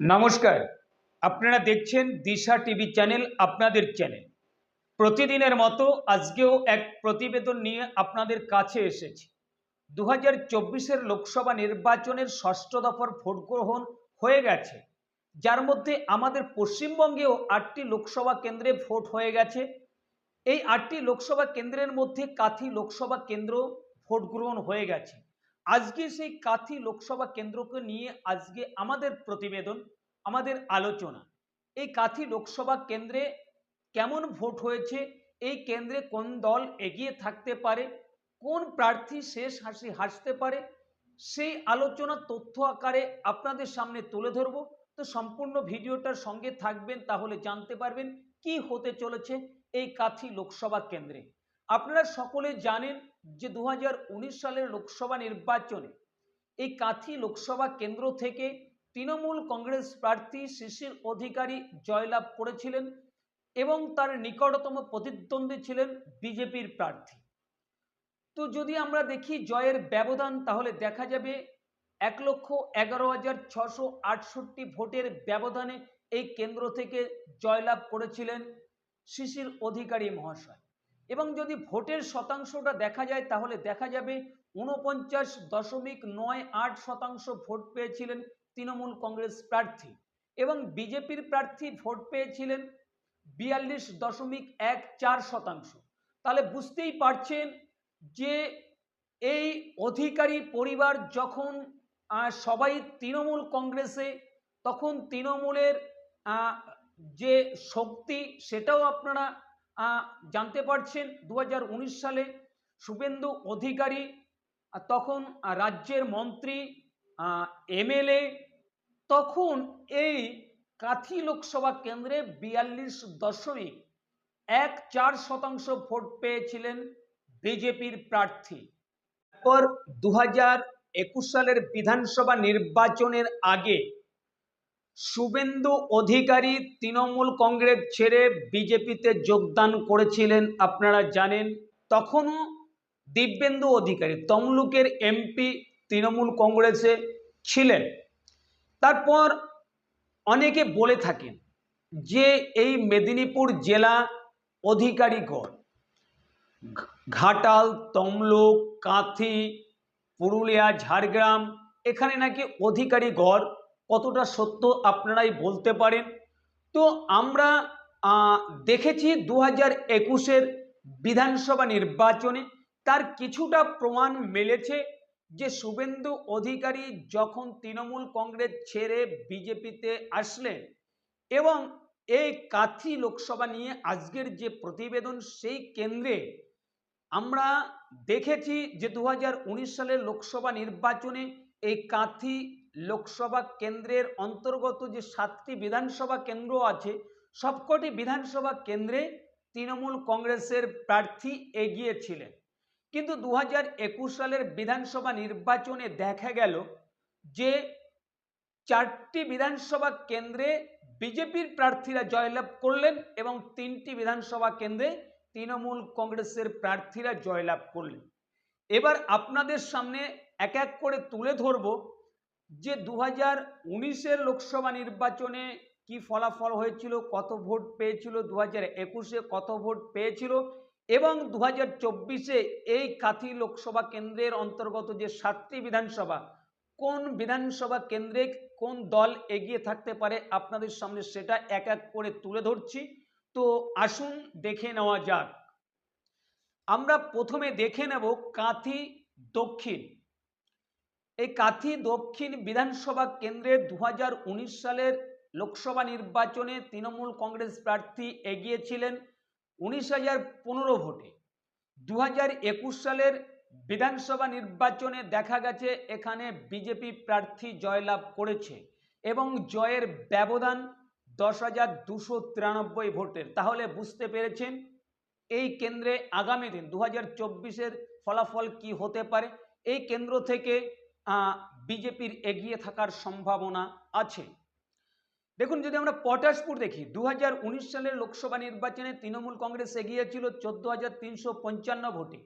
নমস্কার। আপনারা দেখছেন দিশা টিভি চ্যানেল, আপনাদের চ্যানেল। প্রতিদিনের মতো আজকেও এক প্রতিবেদন নিয়ে আপনাদের কাছে এসেছি। দু হাজার লোকসভা নির্বাচনের ষষ্ঠ দফার ভোট গ্রহণ হয়ে গেছে। যার মধ্যে আমাদের পশ্চিমবঙ্গেও আটটি লোকসভা কেন্দ্রে ভোট হয়ে গেছে। এই আটটি লোকসভা কেন্দ্রের মধ্যে কাথি লোকসভা কেন্দ্র ভোট গ্রহণ হয়ে গেছে। আজকে সেই কাথি লোকসভা কেন্দ্রকে নিয়ে আজকে আমাদের প্রতিবেদন, আমাদের আলোচনা। এই কাথি লোকসভা কেন্দ্রে কেমন ভোট হয়েছে? এই কেন্দ্রে কোন দল এগিয়ে থাকতে পারে? কোন প্রার্থী শেষ হাসি হাসতে পারে? সেই আলোচনা তথ্য আকারে আপনাদের সামনে তুলে ধরব। তো সম্পূর্ণ ভিডিওটার সঙ্গে থাকবেন, তাহলে জানতে পারবেন কি হতে চলেছে এই কাথি লোকসভা কেন্দ্রে। আপনারা সকলে জানেন যে দু হাজার উনিশ সালের লোকসভা নির্বাচনে এই কাথি লোকসভা কেন্দ্র থেকে তৃণমূল কংগ্রেস প্রার্থী শিশির অধিকারী জয়লাভ করেছিলেন এবং তার নিকটতম প্রতিদ্বন্দ্বী ছিলেন বিজেপির প্রার্থী। তো যদি আমরা দেখি জয়ের ব্যবধান, তাহলে দেখা যাবে এক লক্ষ এগারো হাজার ছশো আটষট্টি ভোটের ব্যবধানে এই কেন্দ্র থেকে জয়লাভ করেছিলেন শিশির অধিকারী মহাশয়। এবং যদি ভোটের শতাংশটা দেখা যায়, তাহলে দেখা যাবে উনপঞ্চাশ দশমিক নয় আট শতাংশ ভোট পেয়েছিলেন তৃণমূল কংগ্রেস প্রার্থী এবং বিজেপির প্রার্থী ভোট পেয়েছিলেন বিয়াল্লিশ দশমিক এক চার শতাংশ। তাহলে বুঝতেই পারছেন যে এই অধিকারী পরিবার যখন সবাই তৃণমূল কংগ্রেসে, তখন তৃণমূলের যে শক্তি সেটাও আপনারা জানতে পারছেন দু হাজার উনিশ সালে শুভেন্দু অধিকারী তখন রাজ্যের মন্ত্রী এমএলএ তখন এই কাথি লোকসভা কেন্দ্রে বিয়াল্লিশ দশমিক এক চার শতাংশ ভোট পেয়েছিলেন বিজেপির প্রার্থী। তারপর দু একুশ সালের বিধানসভা নির্বাচনের আগে শুভেন্দু অধিকারী তৃণমূল কংগ্রেস ছেড়ে বিজেপিতে যোগদান করেছিলেন, আপনারা জানেন। তখনও দিব্যেন্দু অধিকারী, তমলুকের এমপি তৃণমূল কংগ্রেসে ছিলেন। তারপর অনেকে বলে থাকেন যে এই মেদিনীপুর জেলা অধিকারীগড় ঘ- ঘাটাল, তমলুক, কাঁথি, পুরুলিয়া, ঝাড়গ্রাম, এখানে নাকি অধিকারী গড় কতটা সত্য আপনারাই বলতে পারেন। তো আমরা দেখেছি দু হাজার একুশের বিধানসভা নির্বাচনে তার কিছুটা প্রমাণ মেলেছে যে শুভেন্দু অধিকারী যখন তৃণমূল কংগ্রেস ছেড়ে বিজেপিতে আসলেন এবং এই কাথি লোকসভা নিয়ে আজকের যে প্রতিবেদন সেই কেন্দ্রে আমরা দেখেছি যে দু হাজার উনিশ সালের লোকসভা নির্বাচনে এই কাঁথি লোকসভা কেন্দ্রের অন্তর্গত যে সাতটি বিধানসভা কেন্দ্র আছে, সবকটি বিধানসভা কেন্দ্রে তৃণমূল কংগ্রেসের প্রার্থী এগিয়েছিলেন। কিন্তু দু হাজার একুশ সালের বিধানসভা নির্বাচনে দেখা গেল যে চারটি বিধানসভা কেন্দ্রে বিজেপির প্রার্থীরা জয়লাভ করলেন এবং তিনটি বিধানসভা কেন্দ্রে তৃণমূল কংগ্রেসের প্রার্থীরা জয়লাভ করলেন। এবার আপনাদের সামনে এক এক করে তুলে ধরব যে দু হাজার উনিশের লোকসভা নির্বাচনে কি ফলাফল হয়েছিল, কত ভোট পেয়েছিল দু হাজার একুশে কত ভোট পেয়েছিল এবং দু হাজার চব্বিশে এই কাথি লোকসভা কেন্দ্রের অন্তর্গত যে সাতটি বিধানসভা, কোন বিধানসভা কেন্দ্রে কোন দল এগিয়ে থাকতে পারে আপনাদের সামনে সেটা এক এক করে তুলে ধরছি। তো আসুন দেখে নেওয়া যাক। আমরা প্রথমে দেখে নেব কাঁথি দক্ষিণ। এই কাঁথি দক্ষিণ বিধানসভা কেন্দ্রে দু হাজার উনিশ সালের লোকসভা নির্বাচনে তৃণমূল কংগ্রেস প্রার্থী এগিয়েছিলেন উনিশ হাজার পনেরো ভোটে। দু সালের বিধানসভা নির্বাচনে দেখা গেছে এখানে বিজেপি প্রার্থী জয়লাভ করেছে এবং জয়ের ব্যবধান দশ হাজার দুশো তিরানব্বই ভোটের। তাহলে বুঝতে পেরেছেন এই কেন্দ্রে আগামী দিন দু হাজার ফলাফল কি হতে পারে? এই কেন্দ্র থেকে বিজেপির এগিয়ে থাকার সম্ভাবনা আছে। দেখুন, যদি আমরা পটাশপুর দেখি দু হাজার উনিশ সালের লোকসভা নির্বাচনে তৃণমূল কংগ্রেস এগিয়েছিল চোদ্দ হাজার তিনশো পঞ্চান্ন ভোটে।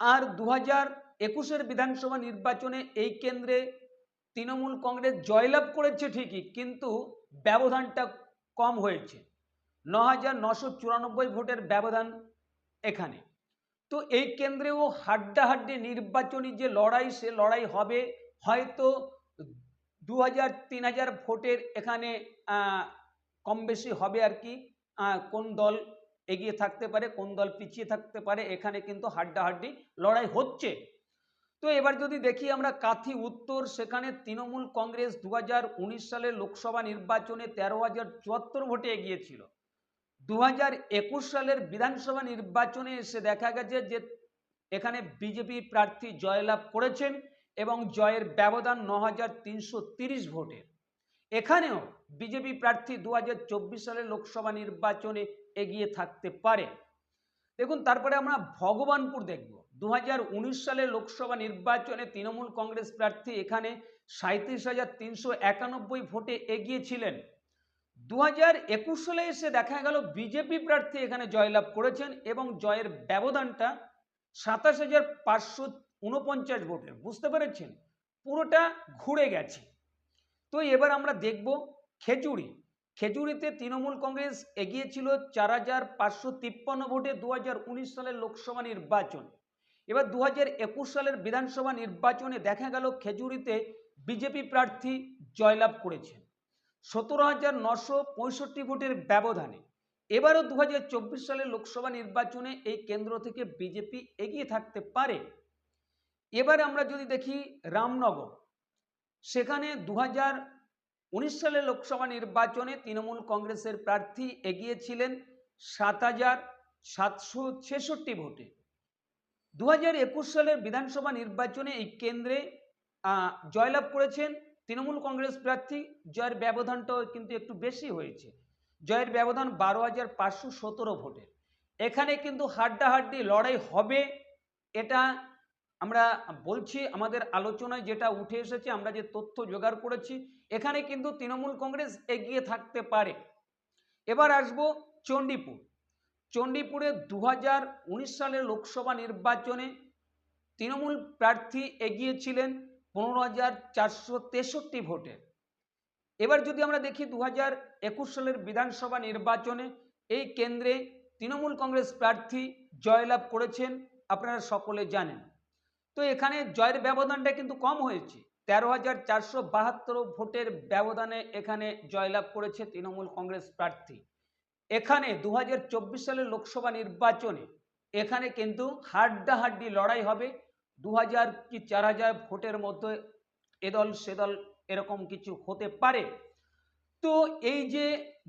আর দু হাজার একুশের বিধানসভা নির্বাচনে এই কেন্দ্রে তৃণমূল কংগ্রেস জয়লাভ করেছে ঠিকই, কিন্তু ব্যবধানটা কম হয়েছে। ন হাজার নশো চুরানব্বই ভোটের ব্যবধান এখানে। তো এই কেন্দ্রেও হাড্ডাহাড্ডি নির্বাচনী যে লড়াই, সে লড়াই হবে হয়তো দু হাজার, তিন হাজার ভোটের এখানে কম বেশি হবে আর কি। কোন দল এগিয়ে থাকতে পারে, কোন দল পিছিয়ে থাকতে পারে, এখানে কিন্তু হাড্ডাহাড্ডি লড়াই হচ্ছে। তো এবার যদি দেখি আমরা কাথি উত্তর, সেখানে তৃণমূল কংগ্রেস দু সালের লোকসভা নির্বাচনে তেরো হাজার চুয়াত্তর ভোটে এগিয়েছিল। দু হাজার একুশ সালের বিধানসভা নির্বাচনে এসে দেখা গেছে যে এখানে বিজেপি প্রার্থী জয়লাভ করেছেন এবং জয়ের ব্যবধান ন ভোটের এখানেও বিজেপি প্রার্থী দু সালের লোকসভা নির্বাচনে এগিয়ে থাকতে পারে। দেখুন, তারপরে আমরা ভগবানপুর দেখব। দু সালে লোকসভা নির্বাচনে তৃণমূল কংগ্রেস প্রার্থী এখানে সাঁত্রিশ হাজার তিনশো একানব্বই ভোটে এগিয়েছিলেন। দু হাজার একুশ সালে এসে দেখা গেল বিজেপি প্রার্থী এখানে জয়লাভ করেছেন এবং জয়ের ব্যবধানটা সাতাশ হাজার পাঁচশো উনপঞ্চাশ ভোটের, বুঝতে পেরেছেন? পুরোটা ঘুরে গেছে। তো এবার আমরা দেখব খেজুরি। খেজুরিতে তৃণমূল কংগ্রেস এগিয়েছিল চার হাজার পাঁচশো তিপ্পান্ন ভোটে দু হাজার উনিশ সালের লোকসভা নির্বাচন। এবার দু হাজার একুশ সালের বিধানসভা নির্বাচনে দেখা গেল খেজুরিতে বিজেপি প্রার্থী জয়লাভ করেছেন। সতেরো হাজার নশো পঁয়ষট্টি ভোটের ব্যবধানে। এবারও দু সালের লোকসভা নির্বাচনে এই কেন্দ্র থেকে বিজেপি এগিয়ে থাকতে পারে। এবার আমরা যদি দেখি রামনগর, সেখানে দু উনিশ সালের লোকসভা নির্বাচনে তৃণমূল কংগ্রেসের প্রার্থী এগিয়েছিলেন সাত হাজার সাতশো ছেষট্টি ভোটে। দু হাজার একুশ সালের বিধানসভা নির্বাচনে এই কেন্দ্রে জয়লাভ করেছেন তৃণমূল কংগ্রেস প্রার্থী জয়ের ব্যবধানটাও কিন্তু একটু বেশি হয়েছে। জয়ের ব্যবধান বারো হাজার পাঁচশো সতেরো ভোটের। এখানে কিন্তু হাড্ডাহাড্ডি লড়াই হবে এটা আমরা বলছি, আমাদের আলোচনায় যেটা উঠে এসেছে, আমরা যে তথ্য জোগাড় করেছি, এখানে কিন্তু তৃণমূল কংগ্রেস এগিয়ে থাকতে পারে। এবার আসব চণ্ডীপুর। চণ্ডীপুরে দু হাজার উনিশ সালের লোকসভা নির্বাচনে তৃণমূল প্রার্থী এগিয়েছিলেন। পনেরো হাজার চারশো তেষট্টি ভোটে। এবার যদি আমরা দেখি দু হাজার একুশ সালের বিধানসভা নির্বাচনে এই কেন্দ্রে তৃণমূল কংগ্রেস প্রার্থী জয়লাভ করেছেন আপনারা সকলে জানেন। তো এখানে জয়ের ব্যবধানটা কিন্তু কম হয়েছে। তেরো হাজার চারশো বাহাত্তর ভোটের ব্যবধানে এখানে জয়লাভ করেছে তৃণমূল কংগ্রেস প্রার্থী। এখানে দু হাজার চব্বিশ সালের লোকসভা নির্বাচনে এখানে কিন্তু হাড্ডাহাড্ডি লড়াই হবে দু হাজার কি চার হাজার ভোটের মধ্যে এদল সেদল এরকম কিছু হতে পারে। তো এই যে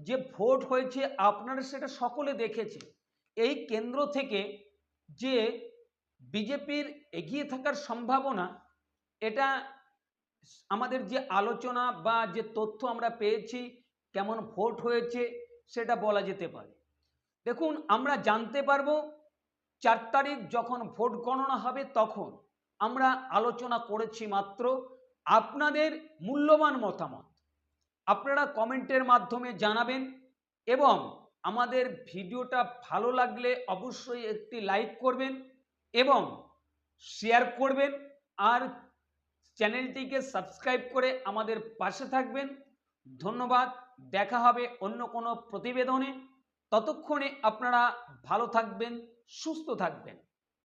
যে ভোট হয়েছে, আপনারা সেটা সকলে দেখেছে। এই কেন্দ্র থেকে যে বিজেপির এগিয়ে থাকার সম্ভাবনা, এটা আমাদের যে আলোচনা বা যে তথ্য আমরা পেয়েছি, কেমন ভোট হয়েছে, সেটা বলা যেতে পারে। দেখুন, আমরা জানতে পারব চার তারিখ যখন ভোট গণনা হবে তখন আমরা আলোচনা করেছি মাত্র আপনাদের মূল্যবান মতামত। আপনারা কমেন্টের মাধ্যমে জানাবেন এবং আমাদের ভিডিওটা ভালো লাগলে অবশ্যই একটি লাইক করবেন এবং শেয়ার করবেন আর চ্যানেলটিকে সাবস্ক্রাইব করে আমাদের পাশে থাকবেন। ধন্যবাদ, দেখা হবে অন্য কোনো প্রতিবেদনে। ততক্ষণে আপনারা ভালো থাকবেন। সুস্থ থাকবেন।